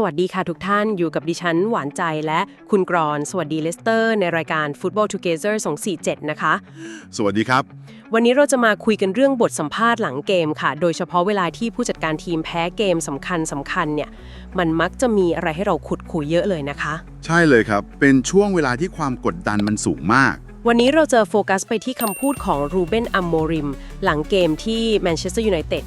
สวัสดีค่ะทุกท่านอยู่กับดิฉันหวานใจและคุณกรอน สวัสดีเลสเตอร์ ในรายการ Football Together 247 นะคะ สวัสดีครับ วันนี้เราจะมาคุยกันเรื่องบทสัมภาษณ์หลังเกมค่ะ โดยเฉพาะเวลาที่ผู้จัดการทีมแพ้เกมสำคัญสำคัญเนี่ย มันมักจะมีอะไรให้เราขุดคุยเยอะเลยนะคะ ใช่เลยครับ เป็นช่วงเวลาที่ความกดดันมันสูงมากวันนี้เราจะโฟกัสไปที่คำพูดของรูเบนอัมโมริม หลังเกมที่แมนเชสเตอร์ยูไนเต็ด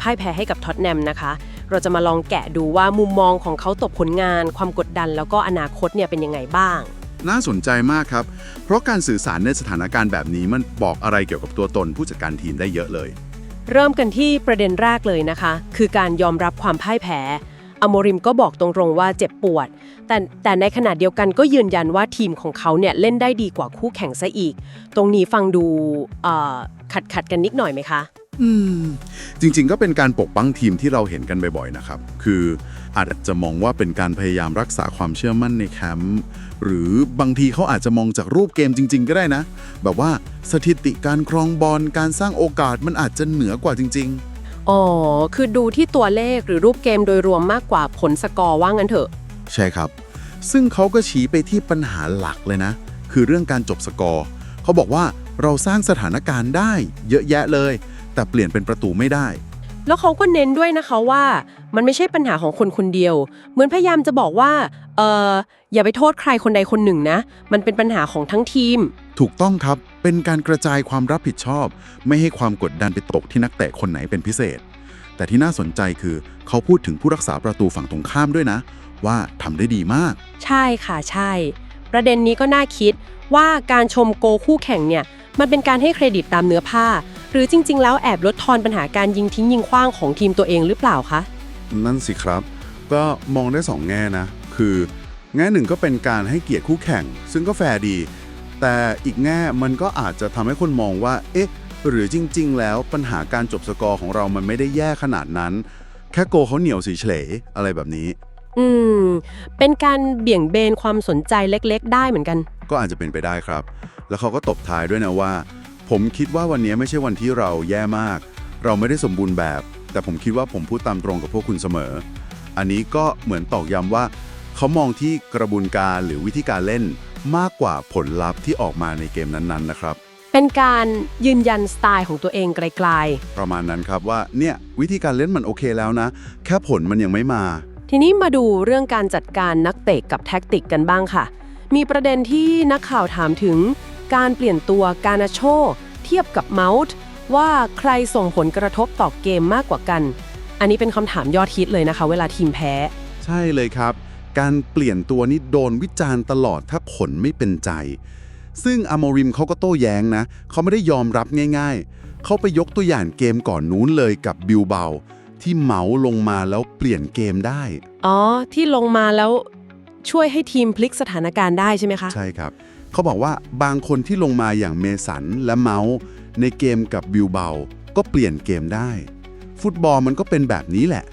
พ่ายแพ้ให้กับท็อตแนมนะคะ เราจะมาลองแกะดูว่ามุมมองของเขาต่อผลงาน ความกดดันแล้วก็อนาคตเนี่ยเป็นยังไงบ้าง น่าสนใจมากครับ เพราะการสื่อสารในสถานการณ์แบบนี้มันบอกอะไรเกี่ยวกับตัวตนผู้จัดการทีมได้เยอะเลย เริ่มกันที่ประเด็นแรกเลยนะคะ คือการยอมรับความพ่ายแพ้อโมริมก็บอกตรงๆว่าเจ็บปวด แต่แต่ในขณะเดียวกันก็ยืนยันว่าทีมของเขาเนี่ยเล่นได้ดีกว่าคู่แข่งซะอีก ตรงนี้ฟังดูเอ่อขัดขัดกันนิดหน่อยไหมคะ อืม จริงๆ ก็เป็นการปกป้องทีมที่เราเห็นกันบ่อยๆ นะครับ คืออาจจะมองว่าเป็นการพยายามรักษาความเชื่อมั่นในแคมป์ หรือบางทีเขาอาจจะมองจากรูปเกมจริง ๆ ก็ได้นะ แบบว่าสถิติการครองบอล การสร้างโอกาสมันอาจจะเหนือกว่าจริงๆอ๋อ คือดูที่ตัวเลขหรือรูปเกมโดยรวมมากกว่าผลสกอร์ว่างั้นเถอะใช่ครับ ซึ่งเขาก็ชี้ไปที่ปัญหาหลักเลยนะ คือเรื่องการจบสกอร์ เขาบอกว่าเราสร้างสถานการณ์ได้เยอะแยะเลย แต่เปลี่ยนเป็นประตูไม่ได้ แล้วเขาก็เน้นด้วยนะคะว่ามันไม่ใช่ปัญหาของคนคนเดียว เหมือนพยายามจะบอกว่าเอออย่าไปโทษใครคนใดคนหนึ่งนะ มันเป็นปัญหาของทั้งทีม ถูกต้องครับเป็นการกระจายความรับผิดชอบ ไม่ให้ความกดดันไปตกที่นักเตะคนไหนเป็นพิเศษ แต่ที่น่าสนใจคือเขาพูดถึงผู้รักษาประตูฝั่งตรงข้ามด้วยนะ ว่าทำได้ดีมาก ใช่ค่ะใช่ ประเด็นนี้ก็น่าคิดว่าการชมโกคู่แข่งเนี่ย มันเป็นการให้เครดิตตามเนื้อผ้า หรือจริง ๆ แล้วแอบลดทอนปัญหาการยิงทิ้งยิงขว้างของทีมตัวเองหรือเปล่าคะ นั่นสิครับ ก็มองได้สองแง่นะ คือแง่หนึ่งก็เป็นการให้เกียรติคู่แข่ง ซึ่งก็แฟร์ดี แต่อีกแง่มันก็อาจจะทำให้คนมองว่า เอ๊ะ หรือจริง ๆ แล้วปัญหาการจบสกอร์ของเรามันไม่ได้แย่ขนาดนั้น แค่โกเขาเหนียวสีเฉลยอะไรแบบนี้ อืม เป็นการเบี่ยงเบนความสนใจเล็ก ๆ ได้เหมือนกัน ก็อาจจะเป็นไปได้ครับ แล้วเขาก็ตบท้ายด้วยนะว่า ผมคิดว่าวันนี้ไม่ใช่วันที่เราแย่มาก เราไม่ได้สมบูรณ์แบบ แต่ผมคิดว่าผมพูดตามตรงกับพวกคุณเสมอ อันนี้ก็เหมือนตอกย้ำว่า เขามองที่กระบวนการหรือวิธีการเล่นมากกว่าผลลัพธ์ที่ออกมาในเกมนั้นๆนะครับ เป็นการยืนยันสไตล์ของตัวเองไกลประมาณนั้นครับว่าเนี่ยวิธีการเล่นมันโอเคแล้วนะ แค่ผลมันยังไม่มาๆทีนี้มาดูเรื่องการจัดการนักเตะกับแท็กติกกันบ้างค่ะ มีประเด็นที่นักข่าวถามถึง การเปลี่ยนตัวกานาโช เทียบกับเมาส์ว่าใครส่งผลกระทบต่อเกมมากกว่ากัน อันนี้เป็นคำถามยอดฮิตเลยนะคะ เวลาทีมแพ้ ใช่เลยครับ การเปลี่ยนตัวนี้โดนวิจารณ์ตลอดถ้าผลไม่เป็นใจ ซึ่งอโมริมเขาก็โต้แย้งนะ เขาไม่ได้ยอมรับง่าย ๆ เขาไปยกตัวอย่างเกมก่อนนู้นเลยกับบิลเบาที่เหมาลงมาแล้วเปลี่ยนเกมได้ อ๋อ ที่ลงมาแล้วช่วยให้ทีมพลิกสถานการณ์ได้ใช่ไหมคะ ใช่ครับ เขาบอกว่าบางคนที่ลงมาอย่างเมสันและเมาส์ในเกมกับบิลเบา ก็เปลี่ยนเกมได้ ฟุตบอลมันก็เป็นแบบนี้แหละ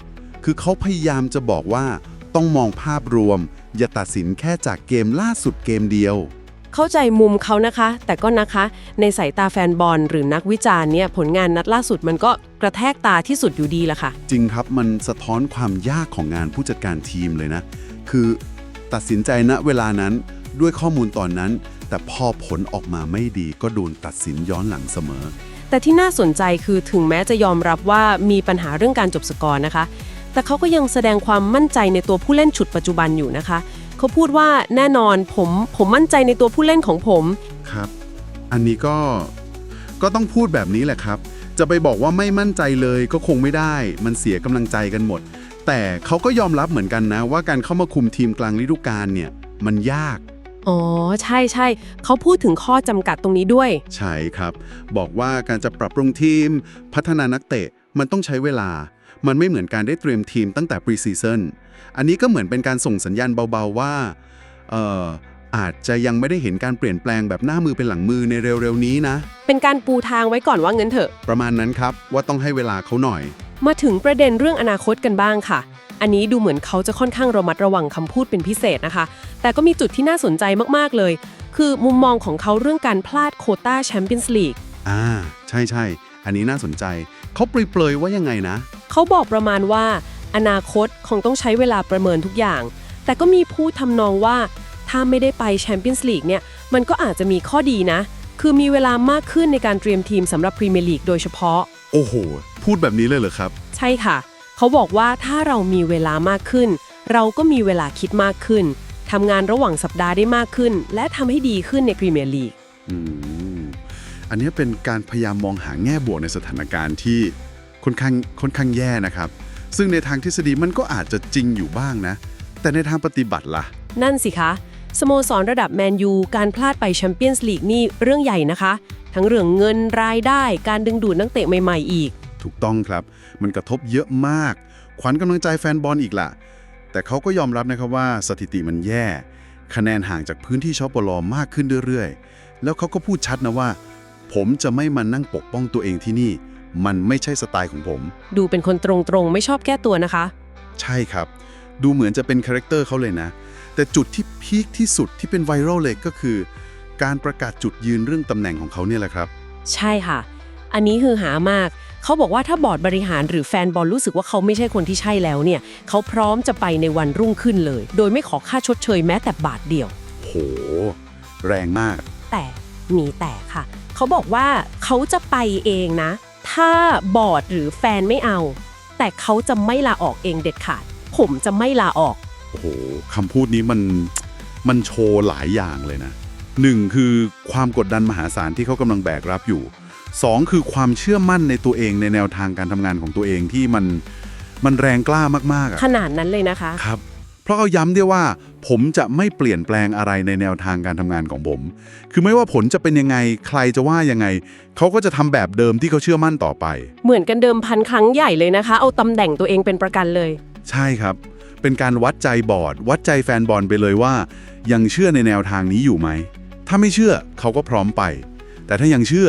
คือเขาพยายามจะบอกว่าต้องมองภาพรวม อย่าตัดสินแค่จากเกมล่าสุดเกมเดียว เข้าใจมุมเขานะคะ แต่ก็นะคะ ในสายตาแฟนบอลหรือนักวิจารณ์เนี่ยผลงานนัดล่าสุดมันก็กระแทกตาที่สุดอยู่ดีละค่ะ จริงครับมันสะท้อนความยากของงานผู้จัดการทีมเลยนะ คือตัดสินใจณเวลานั้น ด้วยข้อมูลตอนนั้น แต่พอผลออกมาไม่ดีก็โดนตัดสินย้อนหลังเสมอ แต่ที่น่าสนใจคือถึงแม้จะยอมรับว่ามีปัญหาเรื่องการจบสกอร์นะคะ แต่เขาก็ยังแสดงความมั่นใจในตัวผู้เล่นฉุดปัจจุบันอยู่นะคะ เขาพูดว่าแน่นอนผมผมมั่นใจในตัวผู้เล่นของผม ครับ อันนี้ก็ก็ต้องพูดแบบนี้แหละครับ จะไปบอกว่าไม่มั่นใจเลยก็คงไม่ได้ มันเสียกำลังใจกันหมด แต่เขาก็ยอมรับเหมือนกันนะว่าการเข้ามาคุมทีมกลางฤดูกาลเนี่ย มันยาก อ๋อ ใช่ใช่ เขาพูดถึงข้อจำกัดตรงนี้ด้วย ใช่ครับ บอกว่าการจะปรับปรุงทีม พัฒนานักเตะมันต้องใช้เวลา มันไม่เหมือนการได้เตรียมทีมตั้งแต่ปรีซีซันอันนี้ก็เหมือนเป็นการส่งสัญญาณเบาๆว่าเอ่ออาจจะยังไม่ได้เห็นการเปลี่ยนแปลงแบบหน้ามือเป็นหลังมือในเร็วๆนี้นะ เป็นการปูทางไว้ก่อนว่าเงินเถอะ ประมาณนั้นครับว่าต้องให้เวลาเขาหน่อย มาถึงประเด็นเรื่องอนาคตกันบ้างค่ะ อันนี้ดูเหมือนเขาจะค่อนข้างระมัดระวังคำพูดเป็นพิเศษนะคะ แต่ก็มีจุดที่น่าสนใจมากๆเลย คือมุมมองของเขาเรื่องการพลาดโควต้าแชมเปี้ยนส์ลีกอ่า ใช่ใช่อันนี้น่าสนใจ เขาเปรยๆว่ายังไงนะ เขาบอกประมาณว่า อนาคตคงต้องใช้เวลาประเมินทุกอย่าง แต่ก็มีผู้ทำนองว่า ถ้าไม่ได้ไปแชมเปี้ยนส์ลีกเนี่ย มันก็อาจจะมีข้อดีนะ คือมีเวลามากขึ้นในการเตรียมทีมสำหรับพรีเมียร์ลีกโดยเฉพาะ โอ้โห พูดแบบนี้เลยเหรอครับ ใช่ค่ะ เขาบอกว่าถ้าเรามีเวลามากขึ้น เราก็มีเวลาคิดมากขึ้นทำงานระหว่างสัปดาห์ได้มากขึ้น และทำให้ดีขึ้นในพรีเมียร์ลีกอืมอันนี้เป็นการพยายามมองหาแง่บวกในสถานการณ์ที่ค่อนข้างค่อนข้างแย่นะครับ ซึ่งในทางทฤษฎีมันก็อาจจะจริงอยู่บ้างนะ แต่ในทางปฏิบัติล่ะ นั่นสิคะ สโมสรระดับแมนยูการพลาดไปแชมเปี้ยนส์ลีกนี่เรื่องใหญ่นะคะ ทั้งเรื่องเงินรายได้ การดึงดูดนักเตะใหม่ ๆ อีก ถูกต้องครับ มันกระทบเยอะมาก ขวัญกำลังใจแฟนบอลอีกล่ะ แต่เขาก็ยอมรับนะครับว่าสถิติมันแย่ คะแนนห่างจากพื้นที่ชอปลอมากขึ้นเรื่อยๆ แล้วเขาก็พูดชัดนะว่า ผมจะไม่มานั่งปกป้องตัวเองที่นี่ มันไม่ใช่สไตล์ของผม ดูเป็นคนตรงๆ ไม่ชอบแก้ตัวนะคะ ใช่ครับ ดูเหมือนจะเป็นคาแรคเตอร์เขาเลยนะ แต่จุดที่พีคที่สุดที่เป็นไวรัลเลยก็คือ การประกาศจุดยืนเรื่องตำแหน่งของเขาเนี่ยแหละครับ ใช่ค่ะ อันนี้คือหามาก เขาบอกว่าถ้าบอร์ดบริหารหรือแฟนบอลรู้สึกว่าเขาไม่ใช่คนที่ใช่แล้วเนี่ยเขาพร้อมจะไปในวันรุ่งขึ้นเลย โดยไม่ขอค่าชดเชยแม้แต่บาทเดียว โห แรงมาก แต่มีแต่ค่ะ เขาบอกว่าเขาจะไปเองนะ ถ้าบอร์ดหรือแฟนไม่เอา แต่เขาจะไม่ลาออกเองเด็ดขาด ผมจะไม่ลาออก โอ้โหคำพูดนี้มันมันโชว์หลายอย่างเลยนะหนึ่งคือความกดดันมหาศาลที่เขากำลังแบกรับอยู่ สองคือความเชื่อมั่นในตัวเองในแนวทางการทำงานของตัวเองที่มันมันแรงกล้ามากๆอะขนาดนั้นเลยนะคะ ครับ เพราะเขาย้ำด้วยว่า ผมจะไม่เปลี่ยนแปลงอะไรในแนวทางการทำงานของผม คือไม่ว่าผลจะเป็นยังไงใครจะว่ายังไง เขาก็จะทำแบบเดิมที่เขาเชื่อมั่นต่อไป เหมือนกันเดิมพันครั้งใหญ่เลยนะคะ เอาตำแหน่งตัวเองเป็นประกันเลย ใช่ครับ เป็นการวัดใจบอร์ด วัดใจแฟนบอลไปเลยว่า ยังเชื่อในแนวทางนี้อยู่ไหม ถ้าไม่เชื่อเขาก็พร้อมไป แต่ถ้ายังเชื่อ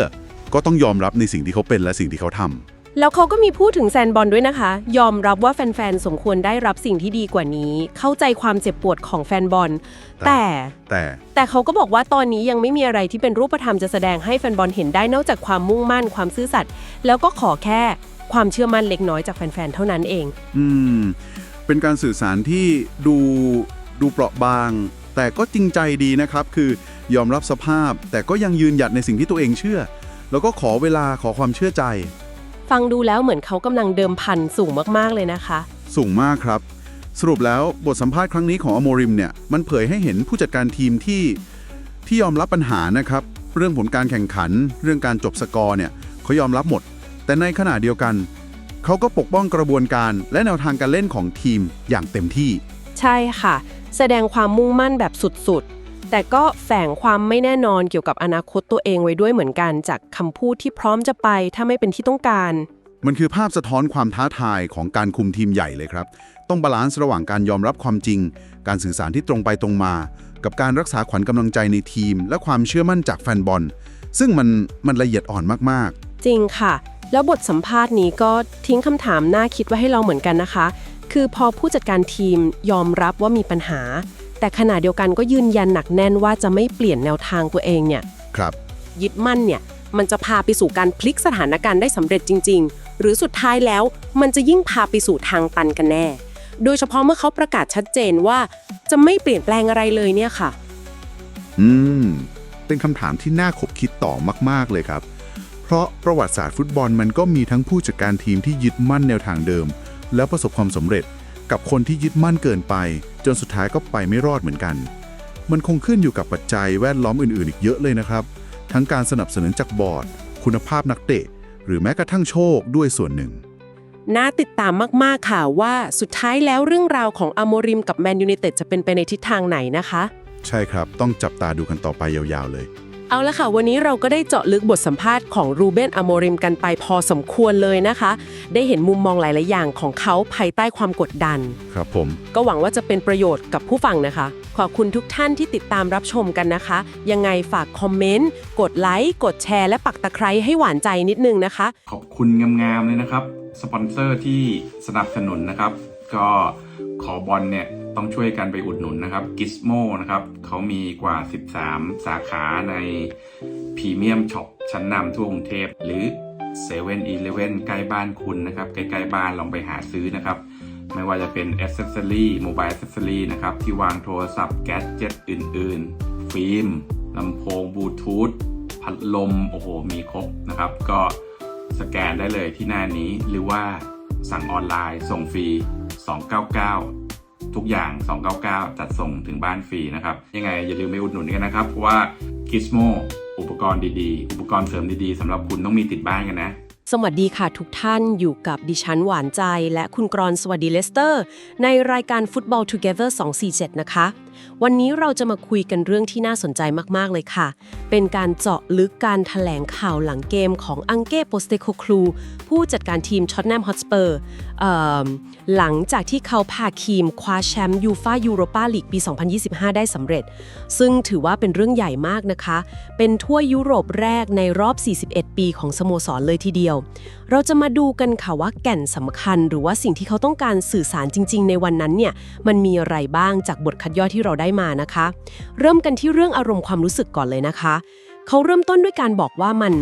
ก็ต้องยอมรับในสิ่งที่เขาเป็นและสิ่งที่เขาทำ แล้วเขาก็มีพูดถึงแฟนบอลด้วยนะคะ ยอมรับว่าแฟนๆ สมควรได้รับสิ่งที่ดีกว่านี้ เข้าใจความเจ็บปวดของแฟนบอล แต่ แต่แต่เขาก็บอกว่าตอนนี้ยังไม่มีอะไรที่เป็นรูปธรรมจะแสดงให้แฟนบอลเห็นได้นอกจากความมุ่งมั่นความซื่อสัตย์แล้วก็ขอแค่ความเชื่อมั่นเล็กน้อยจากแฟนๆ เท่านั้นเอง อืม เป็นการสื่อสารที่ดูดูเปราะบาง แต่ก็จริงใจดีนะครับ คือยอมรับสภาพแต่ก็ยังยืนหยัดในสิ่งที่ตัวเองเชื่อ แล้วก็ขอเวลาขอความเชื่อใจ ฟังดูแล้วเหมือนเขากำลังเดิมพันสูงมากๆเลยนะคะ สูงมากครับ สรุปแล้วบทสัมภาษณ์ครั้งนี้ของอโมริมเนี่ยมันเผยให้เห็นผู้จัดการทีมที่ที่ยอมรับปัญหานะครับ เรื่องผลการแข่งขัน เรื่องการจบสกอร์เนี่ยเขายอมรับหมด แต่ในขณะเดียวกัน เขาก็ปกป้องกระบวนการและแนวทางการเล่นของทีมอย่างเต็มที่ ใช่ค่ะ แสดงความมุ่งมั่นแบบสุดๆ แต่ก็แฝงความไม่แน่นอนเกี่ยวกับอนาคตตัวเองไว้ด้วยเหมือนกัน จากคำพูดที่พร้อมจะไปถ้าไม่เป็นที่ต้องการ มันคือภาพสะท้อนความท้าทายของการคุมทีมใหญ่เลยครับ ต้องบาลานซ์ระหว่างการยอมรับความจริง การสื่อสารที่ตรงไปตรงมา กับการรักษาขวัญกำลังใจในทีม และความเชื่อมั่นจากแฟนบอล ซึ่งมันมันละเอียดอ่อนมากจริงค่ะ แล้วบทสัมภาษณ์นี้ก็ทิ้งคำถามน่าคิดไว้ให้เราเหมือนกันนะคะ คือพอผู้จัดการทีมยอมรับว่ามีปัญหา แต่ขณะเดียวกันก็ยืนยันหนักแน่นว่าจะไม่เปลี่ยนแนวทางตัวเองเนี่ยๆครับ ยึดมั่นเนี่ย มันจะพาไปสู่การพลิกสถานการณ์ได้สำเร็จจริง ๆ หรือสุดท้ายแล้วมันจะยิ่งพาไปสู่ทางตันกันแน่ โดยเฉพาะเมื่อเขาประกาศชัดเจนว่าจะไม่เปลี่ยนแปลงอะไรเลยเนี่ยค่ะ อืม เป็นคำถามที่น่าขบคิดต่อมาก ๆ เลยครับ เพราะประวัติศาสตร์ฟุตบอลมันก็มีทั้งผู้จัดการทีมที่ยึดมั่นแนวทางเดิม แล้วประสบความสำเร็จ กับคนที่ยึดมั่นเกินไป จนสุดท้ายก็ไปไม่รอดเหมือนกัน มันคงขึ้นอยู่กับปัจจัยแวดล้อมอื่นๆ อีกเยอะเลยนะครับ ทั้งการสนับสนุนจากบอร์ด คุณภาพนักเตะ หรือแม้กระทั่งโชคด้วยส่วนหนึ่ง น่าติดตามมาก ๆ ค่ะว่าสุดท้ายแล้วเรื่องราวของอโมริมกับแมนยู i นเต็ดจะเป็นไปในทิศทางไหนนะคะ ใช่ครับ ต้องจับตาดูกันต่อไปยาวๆเลย เอาละค่ะ วันนี้เราก็ได้เจาะลึกบทสัมภาษณ์ของรูเบนอโมริมกันไปพอสมควรเลยนะคะ ได้เห็นมุมมองหลาย ๆ อย่างของเขาภายใต้ความกดดัน ครับผม ก็หวังว่าจะเป็นประโยชน์กับผู้ฟังนะคะ ขอบคุณทุกท่านที่ติดตามรับชมกันนะคะ ยังไงฝากคอมเมนต์ กดไลค์ กดแชร์ และปักตะไคร้ให้หวานใจนิดนึงนะคะ ขอบคุณงามๆเลยนะครับ สปอนเซอร์ที่สนับสนุนนะครับ ก็ขอบอลเนี่ย ต้องช่วยกันไปอุดหนุนนะครับ Gizmo นะครับเขามีกว่า 13 สาขาในพรีเมียมช็อปชั้นนำทั่วกรุงเทพ หรือ7 e เ e ่ e ใกล้บ้านคุณนะครับ ใกล้ๆบ้านลองไปหาซื้อนะครับ ไม่ว่าจะเป็น Accessory Mobile Accessory นะครับ ที่วางโทรศัพท์แกดเจ็ตอื่นๆ ฟิล์มลำโพงบลูทูธพัดลม โอ้โห มีครบนะครับ ก็สแกนได้เลยที่หน้านี้หรือว่าสั่งออนไลน์ส่งฟรี 299 ทุกอย่าง 299 จัดส่งถึงบ้านฟรีนะครับ ยังไงอย่าลืมไปอุดหนุนกันนะครับ เพราะว่า Gizmo อุปกรณ์ดีๆ อุปกรณ์เสริมดีๆสำหรับคุณต้องมีติดบ้านกันนะ สวัสดีค่ะทุกท่านอยู่กับดิฉันหวานใจ และคุณกรอนสวัสดีเลสเตอร์ ในรายการฟุตบอล Together 247 นะคะ วันนี้เราจะมาคุยกันเรื่องที่น่าสนใจมาก ๆ เลยค่ะ เป็นการเจาะลึกการถแถลงข่าวหลังเกมของอังเก้โปสเตโคคลูผู้จัดการทีมช็อตแนมฮอตสเปอร์หลังจากที่เขาพาทีมคว้าแชมป์ยูฟายูโรปาลีกปี 2025 ได้สำเร็จ ซึ่งถือว่าเป็นเรื่องใหญ่มากนะคะ เป็นทั่วยุโรปแรกในรอบ 41 ปีของสโมสรเลยทีเดียว เราจะมาดูกันค่ะว่าแก่นสำคัญ หรือว่าสิ่งที่เขาต้องการสื่อสารจริง ๆ ในวันนั้นเนี่ยมันมีอะไรบ้างจากบทคัดย่อที่เราได้มานะคะ เริ่มกันที่เรื่องอารมณ์ความรู้สึกก่อนเลยนะคะ เขาเริ่มต้นด้วยการบอกว่ามัน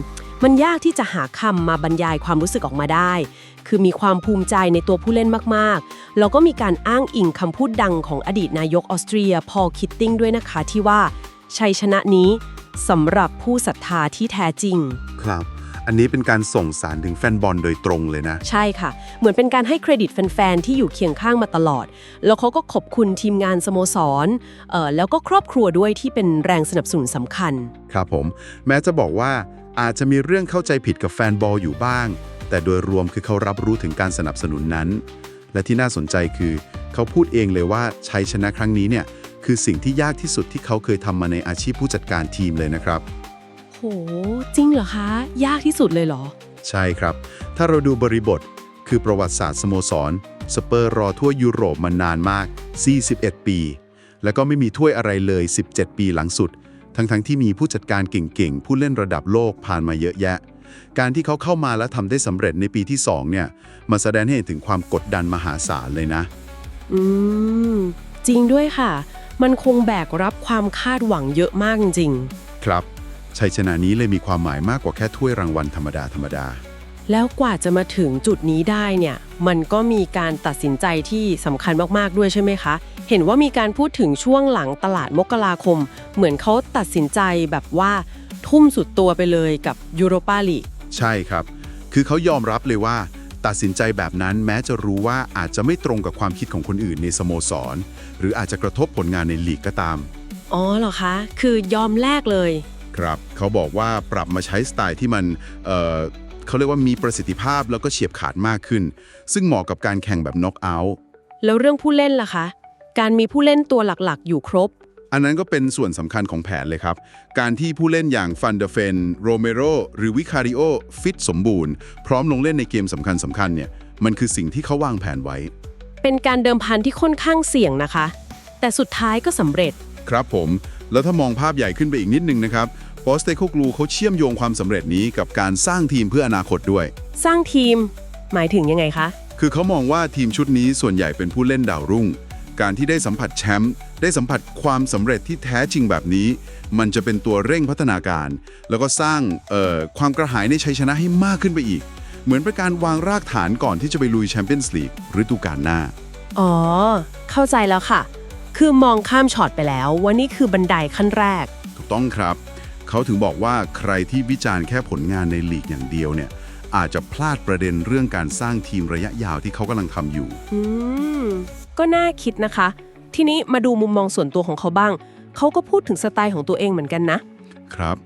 มันยากที่จะหาคำมาบรรยายความรู้สึกออกมาได้ คือมีความภูมิใจในตัวผู้เล่นมากๆ แล้วก็มีการอ้างอิงคำพูดดังของอดีตนายกออสเตรีย พอลคิตติ้งด้วยนะคะที่ว่า ชัยชนะนี้สำหรับผู้ศรัทธาที่แท้จริง ครับ อันนี้เป็นการส่งสารถึงแฟนบอลโดยตรงเลยนะ ใช่ค่ะ เหมือนเป็นการให้เครดิตแฟน ๆ ที่อยู่เคียงข้างมาตลอด แล้วเขาก็ขอบคุณทีมงานสโมสรเอ่อแล้วก็ครอบครัวด้วยที่เป็นแรงสนับสนุนสำคัญ ครับผม แม้จะบอกว่าอาจจะมีเรื่องเข้าใจผิดกับแฟนบอลอยู่บ้าง แต่โดยรวมคือเขารับรู้ถึงการสนับสนุนนั้น และที่น่าสนใจคือ เขาพูดเองเลยว่าชัยชนะครั้งนี้เนี่ยคือสิ่งที่ยากที่สุดที่เขาเคยทำมาในอาชีพผู้จัดการทีมเลยนะครับ โห จริงเหรอคะ ยากที่สุดเลยเหรอ ใช่ครับ ถ้าเราดูบริบท คือประวัติศาสตร์สโมสร สเปอร์รอทั่วยุโรปมานานมาก 41 ปี แล้วก็ไม่มีถ้วยอะไรเลย 17 ปีหลังสุด ทั้งๆทที่มีผู้จัดการเก่งๆ ผู้เล่นระดับโลกผ่านมาเยอะแยะ การที่เขาเข้ามาและทำได้สำเร็จในปีที่ 2 เนี่ยมาแสดงให้เห็นถึงความกดดันมหาศาลเลยนะ อืม จริงด้วยค่ะ มันคงแบกรับความคาดหวังเยอะมากจริงครับ ชัยชนะนี้เลยมีความหมายมากกว่าแค่ถ้วยรางวัลธรรมดาธรรมดาๆแล้วกว่าจะมาถึงจุดนี้ได้เนี่ย มันก็มีการตัดสินใจที่สำคัญมากๆด้วยใช่ไหมคะ เห็นว่ามีการพูดถึงช่วงหลังตลาดมกราคม เหมือนเขาตัดสินใจแบบว่าทุ่มสุดตัวไปเลยกับยูโรปาลีกใช่ครับ คือเขายอมรับเลยว่า ตัดสินใจแบบนั้นแม้จะรู้ว่าอาจจะไม่ตรงกับความคิดของคนอื่นในสโมสร หรืออาจจะกระทบผลงานในลีกก็ตาม อ๋อเหรอคะ คือยอมแลกเลย ครับเขาบอกว่าปรับมาใช้สไตล์ที่มันเอ่อเขาเรียกว่ามีประสิทธิภาพแล้วก็เฉียบขาดมากขึ้น ซึ่งเหมาะกับการแข่งแบบน็อกเอาท์แล้วเรื่องผู้เล่นล่ะคะ การมีผู้เล่นตัวหลักๆ อยู่ครบ อันนั้นก็เป็นส่วนสำคัญของแผนเลยครับ การที่ผู้เล่นอย่างฟันเดเฟนโรเมโรหรือวิคาริโอฟิตสมบูรณ์ พร้อมลงเล่นในเกมสำคัญสำคัญเนี่ยมันคือสิ่งที่เขาวางแผนไว้ เป็นการเดิมพันที่ค่อนข้างเสี่ยงนะคะ แต่สุดท้ายก็สำเร็จ ครับผม แล้วถ้ามองภาพใหญ่ขึ้นไปอีกนิดนึงนะครับโปสเตโคกลูเขาเชื่อมโยงความสำเร็จนี้กับการสร้างทีมเพื่ออนาคตด้วย สร้างทีม หมายถึงยังไงคะ คือเขามองว่าทีมชุดนี้ส่วนใหญ่เป็นผู้เล่นดาวรุ่ง การที่ได้สัมผัสแชมป์ได้สัมผัสความสำเร็จที่แท้จริงแบบนี้ มันจะเป็นตัวเร่งพัฒนาการ แล้วก็สร้างเอ่อความกระหายในชัยชนะให้มากขึ้นไปอีก เหมือนเป็นการวางรากฐานก่อนที่จะไปลุยแชมเปี้ยนส์ลีกฤดูกาลหน้า อ๋อ เข้าใจแล้วค่ะ คือมองข้ามช็อตไปแล้วว่านี่คือบันไดขั้นแรก ถูกต้องครับ เขาถึงบอกว่าใครที่วิจารณ์แค่ผลงานในลีกอย่างเดียวเนี่ย อาจจะพลาดประเด็นเรื่องการสร้างทีมระยะยาวที่เขากำลังทำอยู่ อืม ก็น่าคิดนะคะ ทีนี้มาดูมุมมองส่วนตัวของเขาบ้าง เขาก็พูดถึงสไตล์ของตัวเองเหมือนกันนะ ครับ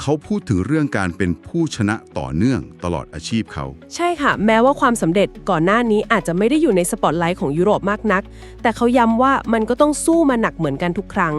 เขาพูดถึงเรื่องการเป็นผู้ชนะต่อเนื่องตลอดอาชีพเขา ใช่ค่ะ แม้ว่าความสำเร็จก่อนหน้านี้อาจจะไม่ได้อยู่ในสปอตไลท์ของยุโรปมากนัก แต่เขาย้ำว่ามันก็ต้องสู้มาหนักเหมือนกันทุกครั้ง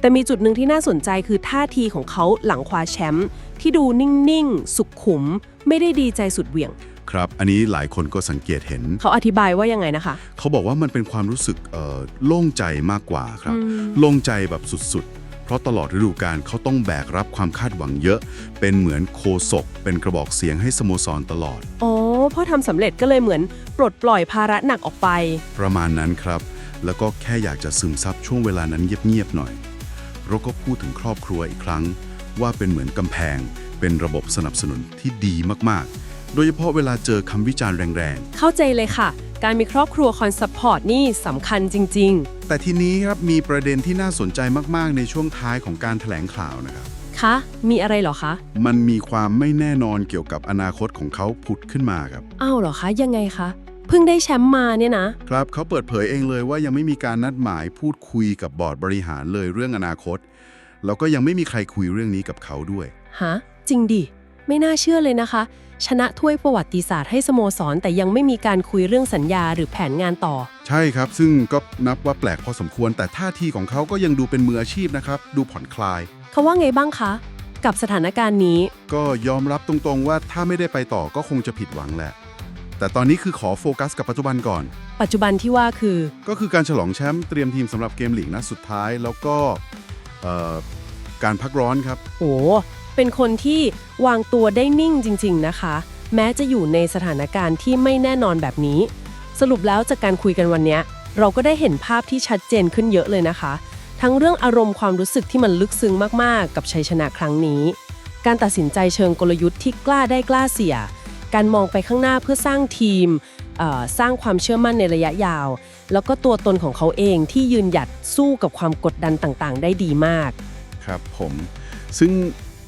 แต่มีจุดหนึ่งที่น่าสนใจคือท่าทีของเขาหลังคว้าแชมป์ที่ดูนิ่งๆ สุขุม ไม่ได้ดีใจสุดเหวี่ยง ครับ อันนี้หลายคนก็สังเกตเห็น เขาอธิบายว่ายังไงนะคะ เขาบอกว่ามันเป็นความรู้สึกเอ่อโล่งใจมากกว่าครับอืมโล่งใจแบบสุดๆ เพราะตลอดฤดูกาลเขาต้องแบกรับความคาดหวังเยอะ เป็นเหมือนโคศก เป็นกระบอกเสียงให้สโมสรตลอด อ๋อพอทำสำเร็จก็เลยเหมือนปลดปล่อยภาระหนักออกไป ประมาณนั้นครับ แล้วก็แค่อยากจะซึมซับช่วงเวลานั้นเงียบๆหน่อย เราก็พูดถึงครอบครัวอีกครั้ง ว่าเป็นเหมือนกำแพง เป็นระบบสนับสนุนที่ดีมากๆ โดยเฉพาะเวลาเจอคำวิจารณ์แรงเข้าใจเลยค่ะ การมีครอบครัวคอยซัพพอร์ตนี่สำคัญจริง แต่ทีนี้ครับมีประเด็นที่น่าสนใจมากๆ ในช่วงท้ายของการแถลงข่าวนะครับ ๆ คะ มีอะไรเหรอคะ มันมีความไม่แน่นอนเกี่ยวกับอนาคตของเขาผุดขึ้นมาครับ อ้าวเหรอคะ ยังไงคะ เพิ่งได้แชมป์มาเนี่ยนะ ครับเขาเปิดเผยเองเลยว่ายังไม่มีการนัดหมายพูดคุยกับบอร์ดบริหารเลยเรื่องอนาคต แล้วก็ยังไม่มีใครคุยเรื่องนี้กับเขาด้วย ฮะ จริงดิ ไม่น่าเชื่อเลยนะคะ ชนะถ้วยประวัติศาสตร์ให้สโมสร แต่ยังไม่มีการคุยเรื่องสัญญาหรือแผนงานต่อ ใช่ครับ ซึ่งก็นับว่าแปลกพอสมควร แต่ท่าทีของเขาก็ยังดูเป็นมืออาชีพนะครับ ดูผ่อนคลาย เขาว่าไงบ้างคะ กับสถานการณ์นี้ ก็ยอมรับตรงๆว่าถ้าไม่ได้ไปต่อก็คงจะผิดหวังแหละ แต่ตอนนี้คือขอโฟกัสกับปัจจุบันก่อน ปัจจุบันที่ว่าคือ ก็คือการฉลองแชมป์เตรียมทีมสำหรับเกมลีกนัดสุดท้าย แล้วก็เอ่อการพักร้อนครับ โอ้ เป็นคนที่วางตัวได้นิ่งจริง ๆ นะคะ แม้จะอยู่ในสถานการณ์ที่ไม่แน่นอนแบบนี้ สรุปแล้วจากการคุยกันวันนี้ เราก็ได้เห็นภาพที่ชัดเจนขึ้นเยอะเลยนะคะ ทั้งเรื่องอารมณ์ความรู้สึกที่มันลึกซึ้งมากๆ กับชัยชนะครั้งนี้ การตัดสินใจเชิงกลยุทธ์ที่กล้าได้กล้าเสีย การมองไปข้างหน้าเพื่อสร้างทีมสร้างความเชื่อมั่นในระยะยาว แล้วก็ตัวตนของเขาเองที่ยืนหยัดสู้กับความกดดันต่างๆ ได้ดีมาก ครับผม ซึ่ง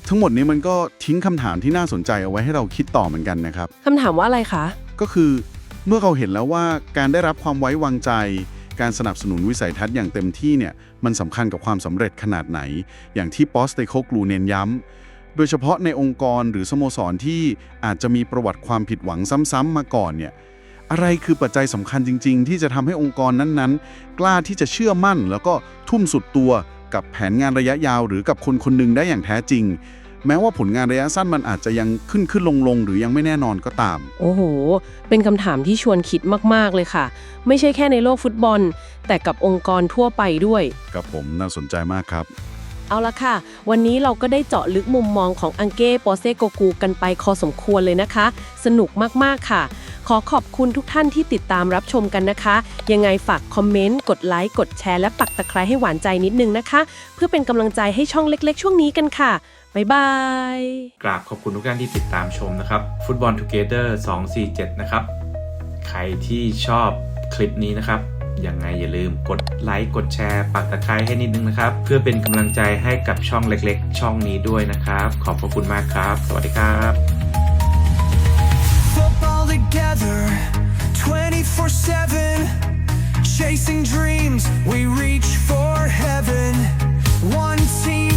ทั้งหมดนี้มันก็ทิ้งคำถามที่น่าสนใจเอาไว้ให้เราคิดต่อเหมือนกันนะครับ คำถามว่าอะไรคะ ก็คือเมื่อเราเห็นแล้วว่าการได้รับความไว้วางใจ การสนับสนุนวิสัยทัศน์อย่างเต็มที่เนี่ยมันสำคัญกับความสำเร็จขนาดไหน อย่างที่ปอสเตโคกลูเน้นย้ำโดยเฉพาะในองค์กรหรือสโมสรที่อาจจะมีประวัติความผิดหวังซ้ำๆมาก่อนเนี่ยอะไรคือปัจจัยสำคัญจริง ๆ ที่จะทำให้องค์กรนั้นๆ กล้าที่จะเชื่อมั่น แล้วก็ทุ่มสุดตัว กับแผนงานระยะยาวหรือกับคนคนหนึ่งได้อย่างแท้จริง แม้ว่าผลงานระยะสั้นมันอาจจะยังขึ้นขึ้นลงลงๆหรือยังไม่แน่นอนก็ตาม โอ้โห เป็นคำถามที่ชวนคิดมาก ๆ เลยค่ะ ไม่ใช่แค่ในโลกฟุตบอล แต่กับองค์กรทั่วไปด้วย กับผมน่าสนใจมากครับ เอาละค่ะ วันนี้เราก็ได้เจาะลึกมุมมองของอังเก้โปเซโกกูกันไปพอสมควรเลยนะคะ สนุกมากๆค่ะ ขอขอบคุณทุกท่านที่ติดตามรับชมกันนะคะ ยังไงฝากคอมเมนต์ กดไลค์ กดแชร์ และปักตะไคร้ให้หวานใจนิดนึงนะคะ เพื่อเป็นกำลังใจให้ช่องเล็กๆ ช่วงนี้กันค่ะ บ๊ายบาย กราบขอบคุณทุกท่านที่ติดตามชมนะครับฟุตบอล Together 247 นะครับ ใครที่ชอบคลิปนี้นะครับ ยังไงอย่าลืมกดไลค์กดแชร์ปักตะไคร้ให้นิดนึงนะครับ เพื่อเป็นกำลังใจให้กับช่องเล็กๆ ช่องนี้ด้วยนะครับ ขอบพระคุณมากครับ สวัสดีครับ chasing dreams we reach for heaven one team